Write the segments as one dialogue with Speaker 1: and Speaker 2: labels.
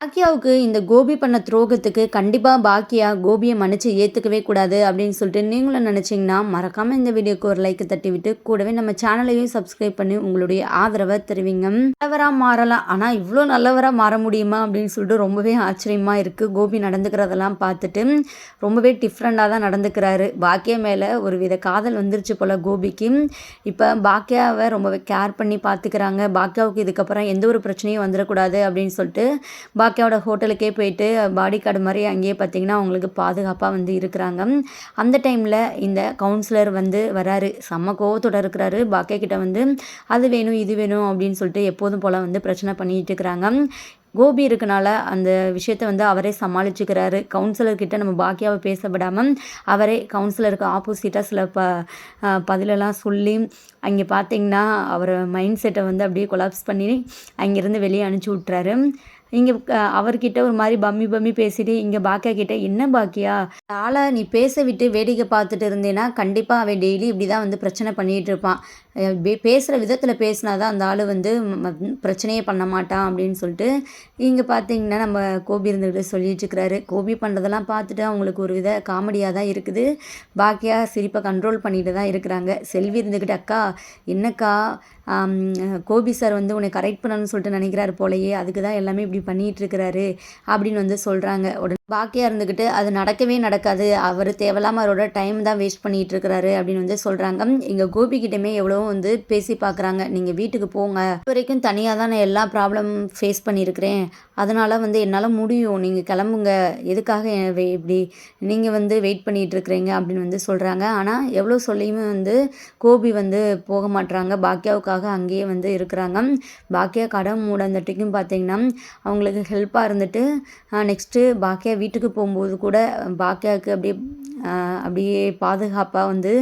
Speaker 1: பாக்கியாவுக்கு இந்த கோபி பண்ண துரோகத்துக்கு கண்டிப்பாக பாக்கியா கோபியை மன்னிச்சு ஏற்றுக்கவே கூடாது அப்படின்னு சொல்லிட்டு நீங்களும் நினச்சிங்கன்னா மறக்காமல் இந்த வீடியோக்கு ஒரு லைக் தட்டி விட்டு கூடவே நம்ம சேனலையும் சப்ஸ்கிரைப் பண்ணி உங்களுடைய ஆதரவை தெரிவிங்க. நல்லவராக மாறலாம். ஆனால் இவ்வளோ நல்லவராக மாற முடியுமா அப்படின்னு சொல்லிட்டு ரொம்பவே ஆச்சரியமாக இருக்குது கோபி நடந்துக்கிறதெல்லாம் பார்த்துட்டு ரொம்பவே டிஃப்ரெண்ட்டாக தான் நடந்துக்கிறாரு. பாக்கியா மேலே ஒரு வித காதல் வந்துருச்சு போல் கோபிக்கு. இப்போ பாக்கியாவை ரொம்பவே கேர் பண்ணி பார்த்துக்கிறாங்க. பாக்கியாவுக்கு இதுக்கப்புறம் எந்த ஒரு பிரச்சனையும் வந்துடக்கூடாது அப்படின்னு சொல்லிட்டு பாக்கியாவோட ஹோட்டலுக்கே போயிட்டு பாடி கார்டு மாதிரி அங்கேயே பார்த்தீங்கன்னா அவங்களுக்கு பாதுகாப்பாக வந்து இருக்கிறாங்க. அந்த டைமில் இந்த கவுன்சிலர் வந்து வராரு. செம்ம கோவத்தோட இருக்கிறாரு. பாக்கியா கிட்ட வந்து அது வேணும் இது வேணும் அப்படின்னு சொல்லிட்டு எப்போதும் போல் வந்து பிரச்சனை பண்ணிகிட்டு இருக்கிறாங்க. கோபி இருக்கனால அந்த விஷயத்த வந்து அவரே சமாளிச்சுக்கிறாரு. கவுன்சிலர்கிட்ட நம்ம பாக்கியாவை பேசப்படாமல் அவரே கவுன்சிலருக்கு ஆப்போசிட்டாக சில ப பதிலெல்லாம் சொல்லி அங்கே பார்த்தீங்கன்னா அவர் மைண்ட் செட்டை வந்து அப்படியே கொலாப்ஸ் பண்ணி அங்கேருந்து வெளியே அனுப்பிச்சி விட்றாரு இங்கே அவர்கிட்ட ஒரு மாதிரி பம்மி பம்மி பேசிட்டு இங்கே பாக்கியா கிட்ட என்ன பாக்கியா? ஆளை நீ பேச விட்டு வேடிக்கை பார்த்துட்டு இருந்தேன்னா கண்டிப்பாக அவன் டெய்லி இப்படி தான் வந்து பிரச்சனை பண்ணிகிட்டு இருப்பான். பேசுகிற விதத்தில் பேசினா தான் அந்த ஆள் வந்து பிரச்சனையே பண்ண மாட்டான் அப்படின்னு சொல்லிட்டு இங்கே பார்த்தீங்கன்னா நம்ம கோபி இருந்துக்கிட்டு சொல்லிட்டு இருக்கிறாரு. கோபி பண்ணுறதெல்லாம் பார்த்துட்டு அவங்களுக்கு ஒரு வித காமெடியாக தான் இருக்குது. பாக்கியா சிரிப்பை கண்ட்ரோல் பண்ணிட்டு தான் இருக்கிறாங்க. செல்வி இருந்துக்கிட்டு அக்கா என்னக்கா? கோபி சார் வந்து உன்னை கரெக்ட் பண்ணணும்னு சொல்லிட்டு நினைக்கிறாரு போலையே. அதுக்கு தான் எல்லாமே இப்படி பண்ணிகிட்டு இருக்கிறாரு. அப்படின்னு வந்து சொல்கிறாங்க உடனே பாக்கியாக இருந்துக்கிட்டு அது நடக்கவே நடக்காது. அவர் தேவையில்லாமல் அவரோட டைம் தான் வேஸ்ட் பண்ணிகிட்டு இருக்கிறாரு. அப்படின்னு வந்து சொல்கிறாங்க இங்கே கோபிக்கிட்டமே எவ்வளோ வந்து பேசி பார்க்குறாங்க நீங்கள் வீட்டுக்கு போங்க. இது வரைக்கும் தனியாக தான் நான் எல்லா ப்ராப்ளம் ஃபேஸ் பண்ணியிருக்கிறேன் அதனால் வந்து என்னால் முடியும். நீங்கள் கிளம்புங்க. எதுக்காக இப்படி நீங்கள் வந்து வெயிட் பண்ணிகிட்ருக்குறீங்க அப்படின்னு வந்து சொல்கிறாங்க ஆனால் எவ்வளோ சொல்லியுமே வந்து கோபி வந்து போக மாட்டுறாங்க பாக்கியாவுக்காக அங்கேயே வந்து இருக்கிறாங்க. பாக்கியா கடன் மூடந்தட்டிக்கும் பார்த்தீங்கன்னா அவங்களுக்கு ஹெல்ப்பாக இருந்துட்டு நெக்ஸ்ட்டு பாக்கியா வீட்டுக்கு போகும்போது கூட பாக்கியாவுக்கு அப்படியே அப்படியே பாதுகாப்பாக வந்து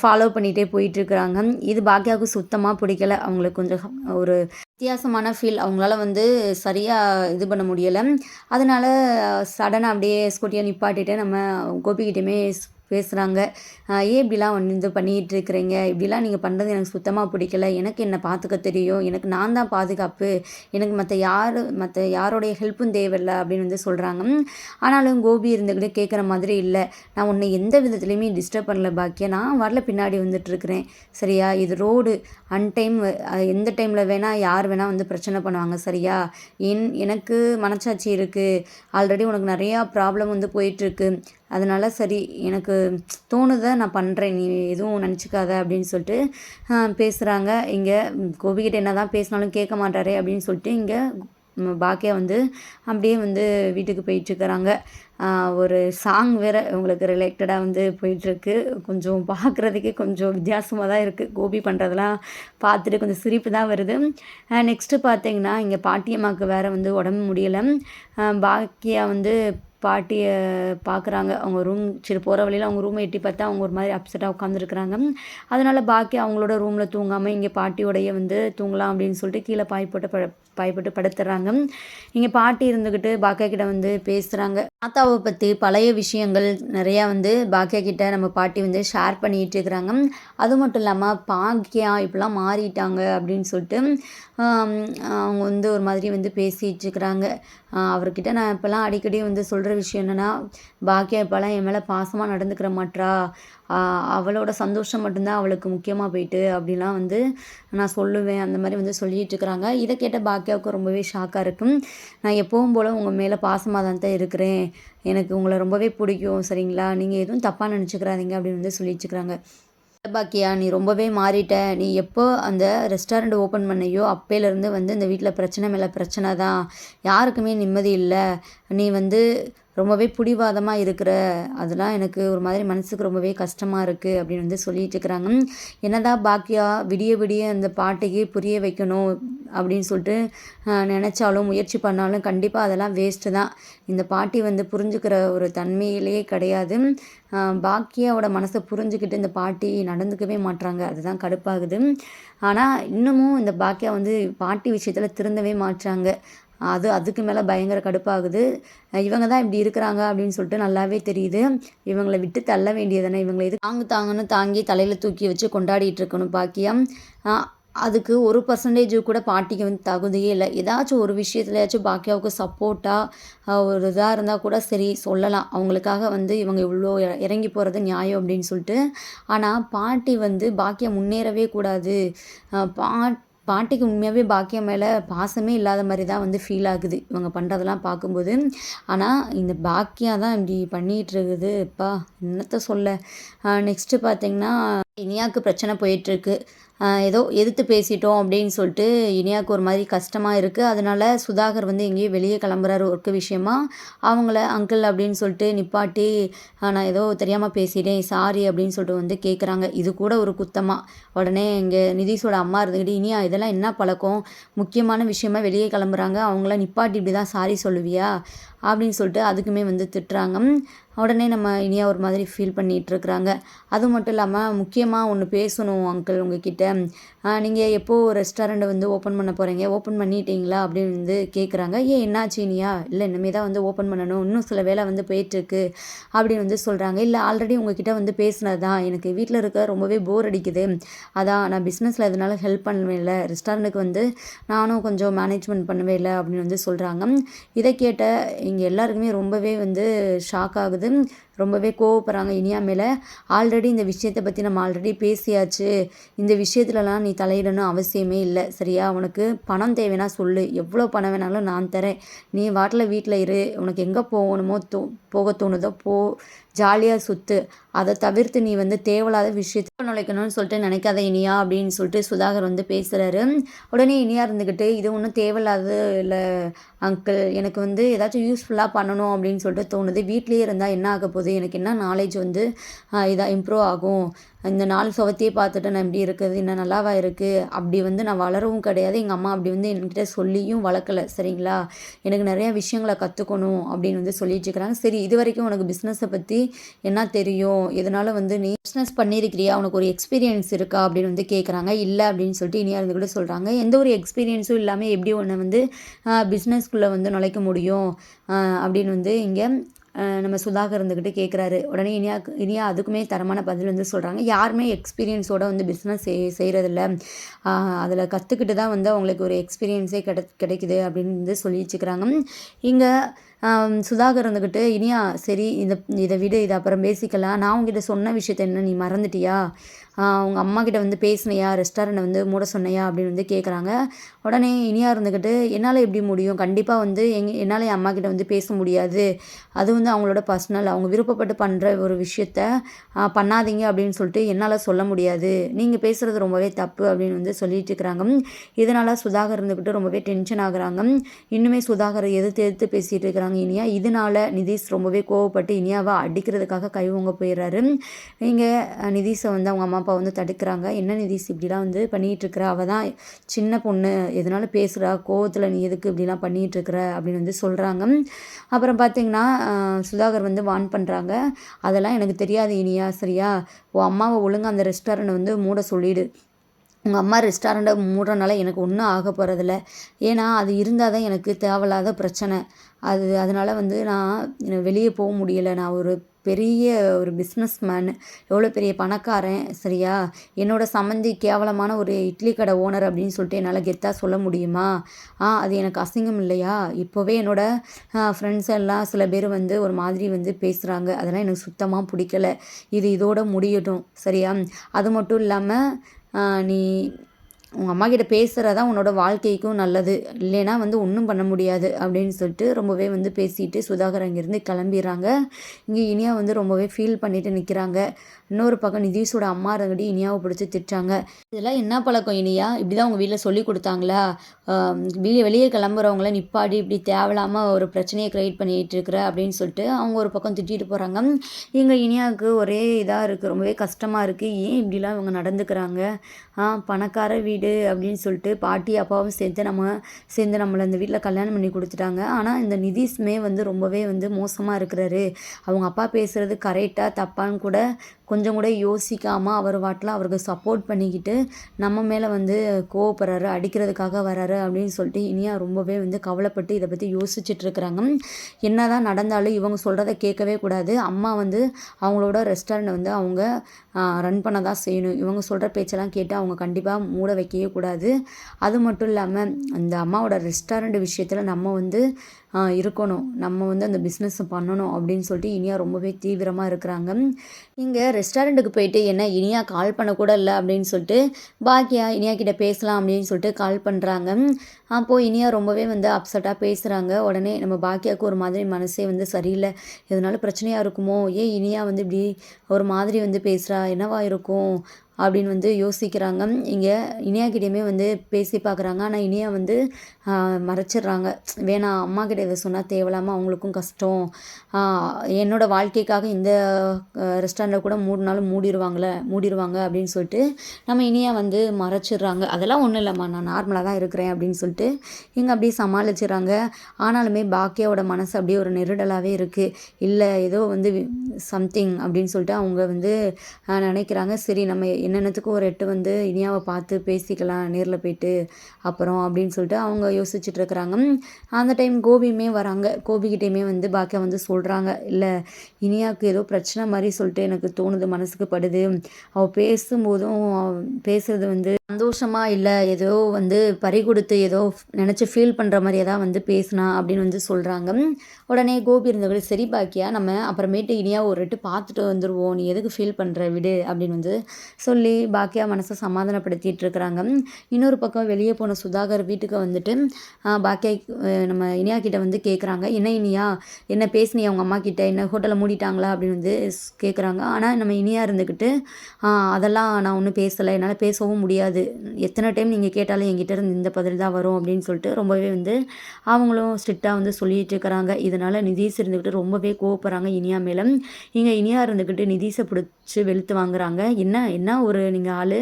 Speaker 1: ஃபாலோ பண்ணிகிட்டே போயிட்டுருக்குறாங்க இது பாக்கியாவுக்கு சுத்தமாக பிடிக்கல. அவங்களுக்கு கொஞ்சம் ஒரு வித்தியாசமான ஃபீல் அவங்களால வந்து சரியாக இது பண்ண முடியலை. அதனால் சடனாக அப்படியே ஸ்கூட்டியை நிப்பாட்டிட்டு நம்ம கோபிக்கிட்டேயுமே பேசுகிறாங்க ஏன் இப்படிலாம் வந்து இது பண்ணிகிட்டு இருக்கிறீங்க இப்படிலாம் நீங்கள் பண்ணுறது எனக்கு சுத்தமாக பிடிக்கல. எனக்கு என்னை பார்த்துக்க தெரியும். எனக்கு நான் தான் பாதுகாப்பு. எனக்கு மற்ற யார் மற்ற யாரோடைய ஹெல்ப்பும் தேவையில்லை அப்படின்னு வந்து சொல்கிறாங்க ஆனாலும் கோபி இருந்துக்கிட்டு கேட்குற மாதிரி இல்லை. நான் உன்னை எந்த விதத்துலையுமே டிஸ்டர்ப் பண்ணல பாக்கியா. நான் வரல பின்னாடி வந்துட்டுருக்குறேன். சரியா? இது ரோடு அன்டைம் எந்த டைமில் வேணால் யார் வேணால் வந்து பிரச்சனை பண்ணுவாங்க. சரியா? என் எனக்கு மனச்சாட்சி இருக்குது ஆல்ரெடி உனக்கு நிறையா ப்ராப்ளம் வந்து போயிட்டுருக்கு. அதனால் சரி எனக்கு தோணுதை நான் பண்ணுறேன் நீ எதுவும் நினச்சிக்காத அப்படின்னு சொல்லிட்டு பேசுகிறாங்க இங்கே கோபிக்கிட்ட என்ன தான் பேசினாலும் கேட்க மாட்டாரே அப்படின்னு சொல்லிட்டு இங்கே பாக்கியா வந்து அப்படியே வந்து வீட்டுக்கு போயிட்டுருக்குறாங்க ஒரு சாங் வேறு உங்களுக்கு ரிலேட்டடாக வந்து போயிட்டுருக்கு கொஞ்சம் பார்க்குறதுக்கே கொஞ்சம் வித்தியாசமாக தான் இருக்குது கோபி பண்ணுறதெல்லாம் பார்த்துட்டு கொஞ்சம் சிரிப்பு தான் வருது. நெக்ஸ்ட்டு பார்த்தீங்கன்னா இங்கே பாட்டியம்மாவுக்கு வேறு வந்து உடம்பு முடியலை. பாக்கியா வந்து பாட்டியை பார்க்குறாங்க அவங்க ரூம் சரி போகிற வழியில் அவங்க ரூமை எட்டி பார்த்தா அவங்க ஒரு மாதிரி அப்செட்டாக உட்காந்துருக்குறாங்க அதனால் பாக்கி அவங்களோட ரூமில் தூங்காமல் இங்கே பாட்டியோடைய வந்து தூங்கலாம் அப்படின்னு சொல்லிட்டு கீழே பாய் போட்டு ப பாய் போட்டு படுத்துறாங்க. இங்கே பாட்டி இருந்துக்கிட்டு பாக்கியா கிட்ட வந்து பேசுகிறாங்க தாத்தாவை பற்றி பழைய விஷயங்கள் நிறையா வந்து பாக்கியா கிட்ட நம்ம பாட்டி வந்து ஷேர் பண்ணிகிட்டு இருக்கிறாங்க. அது மட்டும் இல்லாமல் பாக்கியா இப்படிலாம் மாறிட்டாங்க அப்படின்னு சொல்லிட்டு அவங்க வந்து ஒரு மாதிரி வந்து பேசிகிட்டு இருக்கிறாங்க. அவர்கிட்ட நான் இப்போல்லாம் அடிக்கடி வந்து சொல்கிற விஷயம் என்னென்னா பாக்கியா இப்போல்லாம் என் மேலே பாசமாக நடந்துக்கிற மாட்றா. அவளோட சந்தோஷம் மட்டும்தான் அவளுக்கு முக்கியமாக போயிட்டு அப்படிலாம் வந்து நான் சொல்லுவேன். அந்த மாதிரி வந்து சொல்லிகிட்டு இருக்கிறாங்க. இதை கேட்ட பாக்கியாவுக்கு ரொம்பவே ஷாக்காக இருக்கும் நான் எப்பவும் போல் உங்கள் மேலே பாசமாக தான் தான் இருக்கிறேன். எனக்கு உங்களை ரொம்பவே பிடிக்கும் சரிங்களா? நீங்கள் எதுவும் தப்பாக நினச்சிக்கிறாதீங்க அப்படின்னு வந்து சொல்லிட்டுருக்குறாங்க பாக்கியா நீ ரொம்பவே மாறிட்ட. நீ எப்போ அந்த ரெஸ்டாரண்ட் ஓப்பன் பண்ணையோ அப்போலேருந்து வந்து இந்த வீட்டில் பிரச்சனை மேலே பிரச்சனை தான் யாருக்குமே நிம்மதி இல்லை. நீ வந்து ரொம்பவே பிடிவாதமாக இருக்கிற அதெல்லாம் எனக்கு ஒரு மாதிரி மனசுக்கு ரொம்பவே கஷ்டமாக இருக்குது அப்படின்னு வந்து சொல்லிட்டு இருக்கிறாங்க. என்னதான் பாக்கியா விடிய விடிய அந்த பாட்டையே புரிய வைக்கணும் அப்படின்னு சொல்லிட்டு நினச்சாலும் முயற்சி பண்ணாலும் கண்டிப்பாக அதெல்லாம் வேஸ்ட்டு தான். இந்த பாட்டி வந்து புரிஞ்சுக்கிற ஒரு தன்மையிலேயே கிடையாது. பாக்கியாவோட மனசை புரிஞ்சுக்கிட்டு இந்த பாட்டி நடந்துக்கவே மாட்டுறாங்க அதுதான் கடுப்பாகுது. ஆனால் இன்னமும் இந்த பாக்கியா வந்து பாட்டி விஷயத்தில் திருந்தவே மாட்டுறாங்க அது அதுக்கு மேலே பயங்கர கடுப்பாகுது. இவங்க தான் இப்படி இருக்கிறாங்க அப்படின்னு சொல்லிட்டு நல்லாவே தெரியுது. இவங்களை விட்டு தள்ள வேண்டியதானே இவங்களை இது. தாங்கு தாங்கன்னு தாங்கி தலையில் தூக்கி வச்சு கொண்டாடிட்டு இருக்கணும் பாக்கியம். அதுக்கு ஒரு பர்சன்டேஜ் கூட பாட்டிக்கு வந்து தகுதியே இல்லை. ஏதாச்சும் ஒரு விஷயத்துலயாச்சும் பாக்கியாவுக்கு சப்போர்ட்டாக ஒரு இதாக இருந்தால் கூட சரி சொல்லலாம். அவங்களுக்காக வந்து இவங்க இவ்வளோ இறங்கி போகிறது நியாயம் அப்படின்னு சொல்லிட்டு. ஆனால் பாட்டி வந்து பாக்கியம் முன்னேறவே கூடாது. பாட் பாட்டிக்கு உண்மையாகவே பாக்கியம் மேலே பாசமே இல்லாத மாதிரி தான் வந்து ஃபீல் ஆகுது. இவங்க பண்ணுறதெல்லாம் பார்க்கும்போது. ஆனால் இந்த பாக்கியா தான் இப்படி பண்ணிகிட்டு இருக்குது. என்னத்த சொல்ல? நெக்ஸ்ட்டு பார்த்தீங்கன்னா இனியாவுக்கு பிரச்சனை போயிட்டுருக்கு. ஏதோ எதிர்த்து பேசிட்டோம் அப்படின்னு சொல்லிட்டு இனியாவுக்கு ஒரு மாதிரி கஷ்டமாக இருக்குது அதனால சுதாகர் வந்து எங்கேயோ வெளியே கிளம்புறாரு ஒர்க்கு விஷயமா. அவங்கள அங்கிள் அப்படின்னு சொல்லிட்டு நிப்பாட்டி நான் ஏதோ தெரியாமல் பேசிட்டேன் சாரி அப்படின்னு சொல்லிட்டு வந்து கேட்குறாங்க இது கூட ஒரு குத்தமாக உடனே இங்கே நிதிஷோட அம்மா இருந்துக்கிட்டு இனியா இதெல்லாம் என்ன பழக்கம்? முக்கியமான விஷயமா வெளியே கிளம்புறாங்க. அவங்கள நிப்பாட்டி இப்படி தான் சாரி சொல்லுவியா? அப்படின்னு சொல்லிட்டு அதுக்குமே வந்து திட்டுறாங்க. உடனே நம்ம இனியா ஒரு மாதிரி ஃபீல் பண்ணிகிட்ருக்குறாங்க அது மட்டும் இல்லாமல் முக்கியமாக ஒன்று பேசணும் அங்கிள் உங்ககிட்ட. நீங்கள் எப்போது ரெஸ்டாரண்ட் வந்து ஓப்பன் பண்ண போகிறீங்க ஓப்பன் பண்ணிட்டீங்களா? அப்படின்னு வந்து கேட்குறாங்க ஏன் என்னாச்சு இனியா? இல்லை இனிமேல் தான் வந்து ஓப்பன் பண்ணணும். இன்னும் சில வேலை வந்து போயிட்டுருக்கு. அப்படின்னு வந்து சொல்கிறாங்க இல்லை ஆல்ரெடி உங்ககிட்ட வந்து பேசினது தான் எனக்கு வீட்டில் இருக்க ரொம்பவே போர் அடிக்குது. அதான் நான் பிஸ்னஸில் எதனால ஹெல்ப் பண்ணவே இல்லை. ரெஸ்டாரண்ட்டுக்கு வந்து நானும் கொஞ்சம் மேனேஜ்மெண்ட் பண்ணவே இல்லை அப்படின்னு வந்து சொல்கிறாங்க இதை கேட்ட இங்கே எல்லாருக்குமே ரொம்பவே வந்து ஷாக் ஆகுது. வருது ரொம்பவே கோவப்படுறாங்க. இனியா மேலே ஆல்ரெடி இந்த விஷயத்தை பற்றி நம்ம ஆல்ரெடி பேசியாச்சு. இந்த விஷயத்துலலாம் நீ தலையிடணும் அவசியமே இல்லை. சரியா? உனக்கு பணம் தேவைன்னா சொல்லு. எவ்வளோ பணம் வேணாலும் நான் தரேன். நீ வாட்டில் வீட்டில் இரு. உனக்கு எங்கே போகணுமோ தோ போக தோணுதோ போ. ஜாலியாக சுற்று அதை தவிர்த்து நீ வந்து தேவையில்லாத விஷயத்தை நுழைக்கணும்னு சொல்லிட்டு நினைக்காத இனியா அப்படின்னு சொல்லிட்டு சுதாகர் வந்து பேசுகிறாரு உடனே இனியா இருந்துக்கிட்டு இது ஒன்றும் தேவையில்லாத இல்லை அங்கிள் எனக்கு வந்து ஏதாச்சும் யூஸ்ஃபுல்லாக பண்ணணும் அப்படின்னு சொல்லிட்டு தோணுது. வீட்லேயே இருந்தால் என்ன ஆக போகுது? எனக்கு என்ன நாலேஜ் வந்து இதாக இம்ப்ரூவ் ஆகும். இந்த நாலு சுவத்தையே பார்த்துட்டு நான் இப்படி இருக்குது இன்னும் நல்லாவா இருக்குது அப்படி வந்து நான் வளரவும் கிடையாது. எங்கள் அம்மா அப்படி வந்து என்கிட்ட சொல்லியும் வளர்க்கல சரிங்களா? எனக்கு நிறையா விஷயங்களை கற்றுக்கணும் அப்படின்னு வந்து சொல்லிட்டு இருக்கிறாங்க. சரி இது வரைக்கும் உனக்கு பிஸ்னஸை பற்றி என்ன தெரியும்? இதனால் வந்து நீ பிஸ்னஸ் பண்ணியிருக்கிறியா? உனக்கு ஒரு எக்ஸ்பீரியன்ஸ் இருக்கா? அப்படின்னு வந்து கேட்குறாங்க இல்லை அப்படின்னு சொல்லிட்டு இனியாக இருந்து கூட சொல்கிறாங்க எந்த ஒரு எக்ஸ்பீரியன்ஸும் இல்லாமல் எப்படி ஒன்று வந்து பிஸ்னஸ்க்குள்ளே வந்து நுழைக்க முடியும்? அப்படின்னு வந்து இங்கே நம்ம சுதாகர் இருந்துக்கிட்டு கேட்குறாரு உடனே இனியா இனியா அதுக்குமே தரமான பதில் வந்து சொல்கிறாங்க யாருமே எக்ஸ்பீரியன்ஸோட வந்து பிஸ்னஸ் செய் செய்கிறதில்ல அதில் கற்றுக்கிட்டு தான் வந்து அவங்களுக்கு ஒரு எக்ஸ்பீரியன்ஸே கிடை கிடைக்குது அப்படின்னு வந்து சொல்லி வச்சுக்கிறாங்க இங்கே சுதாகர் இருந்துக்கிட்டு இனியா சரி இதை இதை விடு இதை அப்புறம் பேசிக்கலாம். நான் உங்ககிட்ட சொன்ன விஷயத்த என்ன நீ மறந்துட்டியா? உங்கள் அம்மா கிட்ட வந்து பேசினையா? ரெஸ்டாரண்ட்டை வந்து மூட சொன்னையா? அப்படின்னு வந்து கேட்குறாங்க உடனே இனியாக இருந்துக்கிட்டு என்னால் எப்படி முடியும்? கண்டிப்பாக வந்து எங் என்னால் என் அம்மா கிட்ட வந்து பேச முடியாது. அது வந்து அவங்களோட பர்சனல் அவங்க விருப்பப்பட்டு பண்ணுற ஒரு விஷயத்த பண்ணாதீங்க அப்படின்னு சொல்லிட்டு என்னால் சொல்ல முடியாது. நீங்கள் பேசுகிறது ரொம்பவே தப்பு அப்படின்னு வந்து சொல்லிட்டு இருக்கிறாங்க. இதனால் சுதாகர் இருந்துக்கிட்டு ரொம்பவே டென்ஷன் ஆகுறாங்க. இன்னுமே சுதாகர் எதிர்த்து எதிர்த்து பேசிகிட்டு இருக்கிறாங்க இனியா. இதனால் நிதிஷ் ரொம்பவே கோவப்பட்டு இனியாவை அடிக்கிறதுக்காக கைவங்க போயிடுறாரு. இங்கே நிதிஷை வந்து அவங்க அம்மா அப்பா வந்து தடுக்கிறாங்க. என்ன நிதிஷ் இப்படிலாம் வந்து பண்ணிகிட்டு இருக்கிற அவள் தான் சின்ன பொண்ணு. எதனால பேசுகிறா கோவத்தில் நீ எதுக்கு இப்படிலாம் பண்ணிகிட்ருக்குற? அப்படின்னு வந்து சொல்கிறாங்க அப்புறம் பார்த்தீங்கன்னா சுதாகர் வந்து வான் பண்ணுறாங்க அதெல்லாம் எனக்கு தெரியாது இனியா சரியா? உன் அம்மாவை ஒழுங்காக அந்த ரெஸ்டாரண்ட் வந்து மூட சொல்லிடு. உங்கள் அம்மா ரெஸ்டாரண்ட்டை மூடுறனால எனக்கு ஒன்றும் ஆக போகிறதில்ல ஏன்னா அது இருந்தால் தான் எனக்கு தேவையில்லாத பிரச்சனை. அது அதனால் வந்து நான் வெளியே போக முடியலை. நான் ஒரு பெரிய ஒரு பிஸ்னஸ் மேன் எவ்வளோ பெரிய பணக்காரன் சரியா? என்னோட சம்மந்தி கேவலமான ஒரு இட்லி கடை ஓனர் அப்படின்னு சொல்லிட்டு என்னால் கெத்தாக சொல்ல முடியுமா? ஆ அது எனக்கு அசிங்கம் இல்லையா? இப்போவே என்னோட ஃப்ரெண்ட்ஸ் எல்லாம் சில பேர் வந்து ஒரு மாதிரி வந்து பேசுகிறாங்க அதெல்லாம் எனக்கு சுத்தமாக பிடிக்கல. இது இதோட முடியட்டும் சரியா? அது மட்டும் இல்லாமல் நீ உங்கள் அம்மா கிட்ட பேசுகிறதா உன்னோட வாழ்க்கைக்கும் நல்லது. இல்லைன்னா வந்து ஒன்றும் பண்ண முடியாது அப்படின்னு சொல்லிட்டு ரொம்பவே வந்து பேசிட்டு சுதாகர் அங்கேருந்து கிளம்பிடுறாங்க. இங்கே இனியா வந்து ரொம்பவே ஃபீல் பண்ணிட்டு நிற்கிறாங்க இன்னொரு பக்கம் நிதிஷோட அம்மா இருந்துட்டு இனியாவை பிடிச்சி திட்டாங்க இதெல்லாம் என்ன பழக்கம் இனியா? இப்படி தான் உங்கள் வீட்டில் சொல்லி கொடுத்தாங்களா வெளியே வெளியே கிளம்புறவங்கள நிப்பாடி இப்படி தேவையில்லாமல் ஒரு பிரச்சனையை க்ரியேட் பண்ணிகிட்டு இருக்கிற அப்படின்னு சொல்லிட்டு அவங்க ஒரு பக்கம் திட்டிட்டு போகிறாங்க இங்கே இனியாவுக்கு ஒரே இதாக இருக்குது ரொம்பவே கஷ்டமாக இருக்குது ஏன் இப்படிலாம் இவங்க நடந்துக்கிறாங்க? ஆ பணக்கார வீடு அப்படின்னு சொல்லிட்டு பாட்டி அப்பாவும் சேர்த்து நம்ம சேர்ந்து நம்மளை இந்த வீட்டில் கல்யாணம் பண்ணி கொடுத்துட்டாங்க. ஆனால் இந்த நிதிஷ்மே வந்து ரொம்பவே வந்து மோசமாக இருக்கிறாரு. அவங்க அப்பா பேசுகிறது கரெக்டாக தப்பான்னு கூட கொஞ்சம் கொஞ்சம் கூட யோசிக்காமல் அவர் வாட்டில் அவருக்கு சப்போர்ட் பண்ணிக்கிட்டு நம்ம மேலே வந்து கோவப்படுறாரு அடிக்கிறதுக்காக வராரு அப்படின்னு சொல்லிட்டு இனியா ரொம்பவே வந்து கவலைப்பட்டு இதை பற்றி யோசிச்சுட்டு இருக்கிறாங்க. என்னதான் நடந்தாலும் இவங்க சொல்கிறத கேட்கவே கூடாது. அம்மா வந்து அவங்களோட ரெஸ்டாரண்ட் வந்து அவங்க ரன் பண்ண தான் செய்யணும். இவங்க சொல்கிற பேச்செல்லாம் கேட்டு அவங்க கண்டிப்பாக மூட வைக்கவே கூடாது. அது மட்டும் இல்லாமல் அந்த அம்மாவோட ரெஸ்டாரண்ட் விஷயத்தில் நம்ம வந்து இருக்கணும். நம்ம வந்து அந்த பிஸ்னஸ் பண்ணணும் அப்படின்னு சொல்லிட்டு இனியா ரொம்பவே தீவிரமாக இருக்கிறாங்க. இங்கே ரெஸ்டாரண்ட்டுக்கு போயிட்டு என்ன இனியா கால் பண்ணக்கூட இல்லை? அப்படின்னு சொல்லிட்டு பாக்கியா இனியா கிட்டே பேசலாம் அப்படின்னு சொல்லிட்டு கால் பண்ணுறாங்க அப்போது இனியா ரொம்பவே வந்து அப்செட்டாக பேசுகிறாங்க உடனே நம்ம பாக்கியாவுக்கு ஒரு மாதிரி மனசே வந்து சரியில்லை. எதனால பிரச்சனையாக இருக்குமோ? ஏன் இனியா வந்து இப்படி ஒரு மாதிரி வந்து பேசுகிறா என்னவா இருக்கும்? அப்படின்னு வந்து யோசிக்கிறாங்க. இங்கே இனியாக்கிட்டேயுமே வந்து பேசி பார்க்குறாங்க ஆனால் இனியா வந்து மறைச்சிடுறாங்க. வேணாம் அம்மா கிட்ட இதை சொன்னால் தேவையில்லாமல் அவங்களுக்கும் கஷ்டம். என்னோடய என்னோட வாழ்க்கைக்காக இந்த ரெஸ்டாரண்ட்டை கூட மூடினாலும் மூடிடுவாங்களே மூடிடுவாங்க அப்படின்னு சொல்லிட்டு நம்ம இனியா வந்து மறைச்சிடுறாங்க. அதெல்லாம் ஒன்றும் இல்லைம்மா. நான் நார்மலாக தான் இருக்கிறேன் அப்படின்னு சொல்லிட்டு இங்கே அப்படியே சமாளிச்சிடுறாங்க. ஆனாலுமே பாக்கியாவோட மனசு அப்படியே ஒரு நெருடலாகவே இருக்குது இல்லை ஏதோ வந்து சம்திங் அப்படின்னு சொல்லிட்டு அவங்க வந்து நினைக்கிறாங்க. சரி நம்ம என்னென்னத்துக்கும் ஒரு எட்டு வந்து இனியாவை பார்த்து பேசிக்கலாம் நேரில் போயிட்டு அப்புறம் அப்படின்னு சொல்லிட்டு அவங்க யோசிச்சுட்டு இருக்கிறாங்க அந்த டைம் கோபியுமே வராங்க. கோபிக்கிட்டேயுமே வந்து பாக்கியா வந்து சொல்கிறாங்க இல்லை இனியாவுக்கு ஏதோ பிரச்சனை மாதிரி சொல்லிட்டு எனக்கு தோணுது மனசுக்கு படுது. அவள் பேசும்போதும் அவ வந்து சந்தோஷமா இல்லை ஏதோ வந்து பறி கொடுத்து ஏதோ நினச்சி ஃபீல் பண்ணுற மாதிரியே தான் வந்து பேசினா அப்படின்னு வந்து சொல்கிறாங்க உடனே கோபி இருந்தவர்கள் சரி பாக்கியா நம்ம அப்புறமேட்டு இனியா ஒரு ரெட்டு பார்த்துட்டு வந்துடுவோம் நீ எதுக்கு ஃபீல் பண்ணுற விடு அப்படின்னு வந்து சொல்லி பாக்கியா மனசை சமாதானப்படுத்திட்டு இருக்கிறாங்க. இன்னொரு பக்கம் வெளியே போன சுதாகர் வீட்டுக்கு வந்துட்டு பாக்கியா நம்ம இனியா கிட்ட வந்து கேட்குறாங்க என்ன இனியா? என்ன பேசுனியா அவங்க அம்மா கிட்ட? என்ன ஹோட்டலை மூடிட்டாங்களா? அப்படின்னு வந்து கேட்குறாங்க ஆனால் நம்ம இனியா இருந்துக்கிட்டு அதெல்லாம் நான் ஒன்றும் பேசலை. என்னால் பேசவும் முடியாது. எத்தனை டைம் நீங்கள் கேட்டாலும் என்கிட்ட இருந்து இந்த பதில் தான் வரும் அப்படின்னு சொல்லிட்டு ரொம்பவே வந்து அவங்களும் ஸ்ட்ரிக்டாக வந்து சொல்லிட்டு இருக்கிறாங்க. இதனால் நிதீஷ் இருந்துக்கிட்டு ரொம்பவே கோவப்படுறாங்க இனியா மேலே. இங்கே இனியா இருந்துக்கிட்டு நிதீஷை பிடிச்சி வெளுத்து வாங்குறாங்க. என்ன? என்ன ஒரு நீங்கள் ஆள்?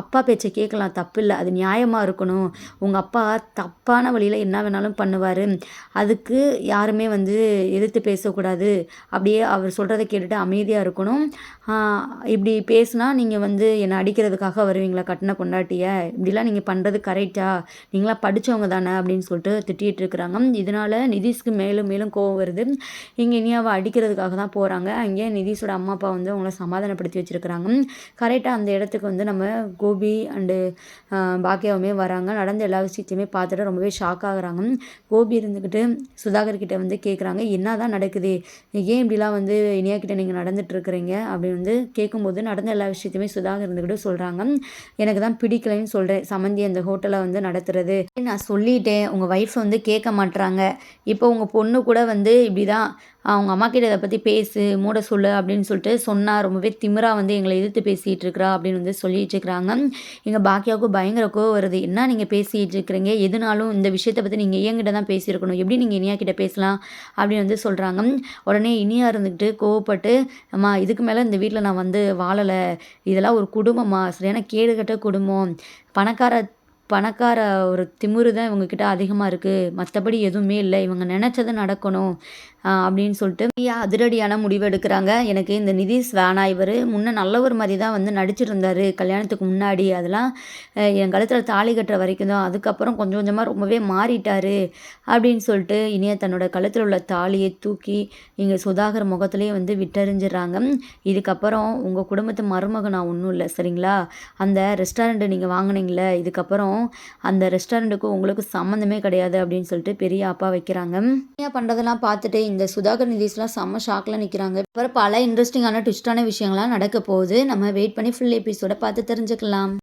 Speaker 1: அப்பா பேச்சை கேட்கலாம். தப்பு இல்லை அது நியாயமாக இருக்கணும். உங்கள் அப்பா தப்பான வழியில் என்ன வேணாலும் பண்ணுவார். அதுக்கு யாருமே வந்து எதிர்த்து பேசக்கூடாது. அப்படியே அவர் சொல்கிறத கேட்டுட்டு அமைதியாக இருக்கணும். இப்படி பேசுனா நீங்கள் வந்து என்னை அடிக்கிறதுக்காக வருவீங்களா? கட்டின பொண்டாட்டிய? இப்படிலாம் நீங்கள் பண்ணுறது கரெக்டா நீங்களாம் படித்தவங்க தானே? அப்படின்னு சொல்லிட்டு திட்டிகிட்டு இருக்கிறாங்க. இதனால் நிதிஷ்க்கு மேலும் மேலும் கோவம் வருது. இங்கே இனியாவை அடிக்கிறதுக்காக தான் போகிறாங்க அங்கே நிதிஷோட அம்மா அப்பா வந்து அவங்கள சமாதானப்படுத்தி வச்சுருக்கிறாங்க. கரெக்டாக அந்த இடத்துக்கு வந்து நம்ம கோபி அண்டு பாக்கியாவுமே வராங்க. நடந்த எல்லா விஷயத்தையுமே பார்த்துட்டு ரொம்பவே ஷாக் ஆகுறாங்க. கோபி இருந்துக்கிட்டு சுதாகர் கிட்ட வந்து கேட்குறாங்க என்ன தான் நடக்குது? ஏன் இப்படிலாம் வந்து இனியா கிட்ட நீங்கள் நடந்துட்டு இருக்கிறீங்க? அப்படின்னு வந்து கேட்கும்போது நடந்த எல்லா விஷயத்தையுமே சுதாகர் இருந்துக்கிட்டு சொல்கிறாங்க எனக்கு தான் பிடிக்கலைன்னு சொல்கிறேன் சம்மந்தி அந்த ஹோட்டலை வந்து நடத்துறது. நான் சொல்லிட்டேன். உங்கள் ஒய்ஃப் வந்து கேட்க மாட்டுறாங்க இப்போ உங்கள் பொண்ணு கூட வந்து இப்படி தான் அவங்க அம்மா கிட்ட இதை பற்றி பேசு மூட சொல்லு அப்படின்னு சொல்லிட்டு சொன்னால் ரொம்பவே திமிராக வந்து எங்களை எதிர்த்து பேசிகிட்டு இருக்கிறா அப்படின்னு வந்து சொல்லிட்டு இருக்கிறாங்க. எங்கள் பாக்கியாவுக்கும் பயங்கர கோவம் வருது. என்ன நீங்கள் பேசிகிட்டு இருக்கிறீங்க? எதுனாலும் இந்த விஷயத்தை பற்றி நீங்கள் என்கிட்ட தான் பேசியிருக்கணும். எப்படி நீங்கள் இனியா கிட்ட பேசலாம்? அப்படின்னு வந்து சொல்கிறாங்க உடனே இனியா இருந்துக்கிட்டு கோவப்பட்டு அம்மா இதுக்கு மேலே இந்த வீட்டில் நான் வந்து வாழலை. இதெல்லாம் ஒரு குடும்பமா சரியான கேடுகட்ட குடும்பம். பணக்கார பணக்கார ஒரு திமிரு தான் இவங்கக்கிட்ட அதிகமாக இருக்குது மற்றபடி எதுவுமே இல்லை. இவங்க நினச்சது நடக்கணும். அப்படின்னு சொல்லிட்டு ஐயா அதிரடியான முடிவு எடுக்கிறாங்க. எனக்கு இந்த நிதிஷ் வேணா இவர். முன்னே நல்லவர் மாதிரி தான் வந்து நடிச்சிருந்தாரு. கல்யாணத்துக்கு முன்னாடி அதெல்லாம் என் கழுத்தில் தாலி கட்டுற வரைக்கும் தான். அதுக்கப்புறம் கொஞ்சம் கொஞ்சமாக ரொம்பவே மாறிட்டார் அப்படின்னு சொல்லிட்டு இனியா தன்னோட கழுத்தில் உள்ள தாலியை தூக்கி இங்கே சுதாகர் முகத்துலேயே வந்து விட்டறிஞ்சிடறாங்க. இதுக்கப்புறம் உங்கள் குடும்பத்து மருமக நான் ஒன்றும் இல்லை சரிங்களா? அந்த ரெஸ்டாரண்ட்டு நீங்கள் வாங்கினீங்களே இதுக்கப்புறம் அந்த ரெஸ்டாரண்ட்டுக்கு உங்களுக்கு சம்மந்தமே கிடையாது அப்படின்னு சொல்லிட்டு பெரிய அப்பா வைக்கிறாங்க. இனியா பண்ணுறதெல்லாம் பார்த்துட்டு இந்த சுதாகர் நிதிஷ்லாம் செம்ம ஷாக்கில் நிற்கிறாங்க அப்புறம் பல இன்ட்ரெஸ்டிங்கான ட்விஸ்டான விஷயங்கள்லாம் நடக்க போகுது. நம்ம வெயிட் பண்ணி ஃபுல் எபிசோட பார்த்து தெரிஞ்சுக்கலாம்.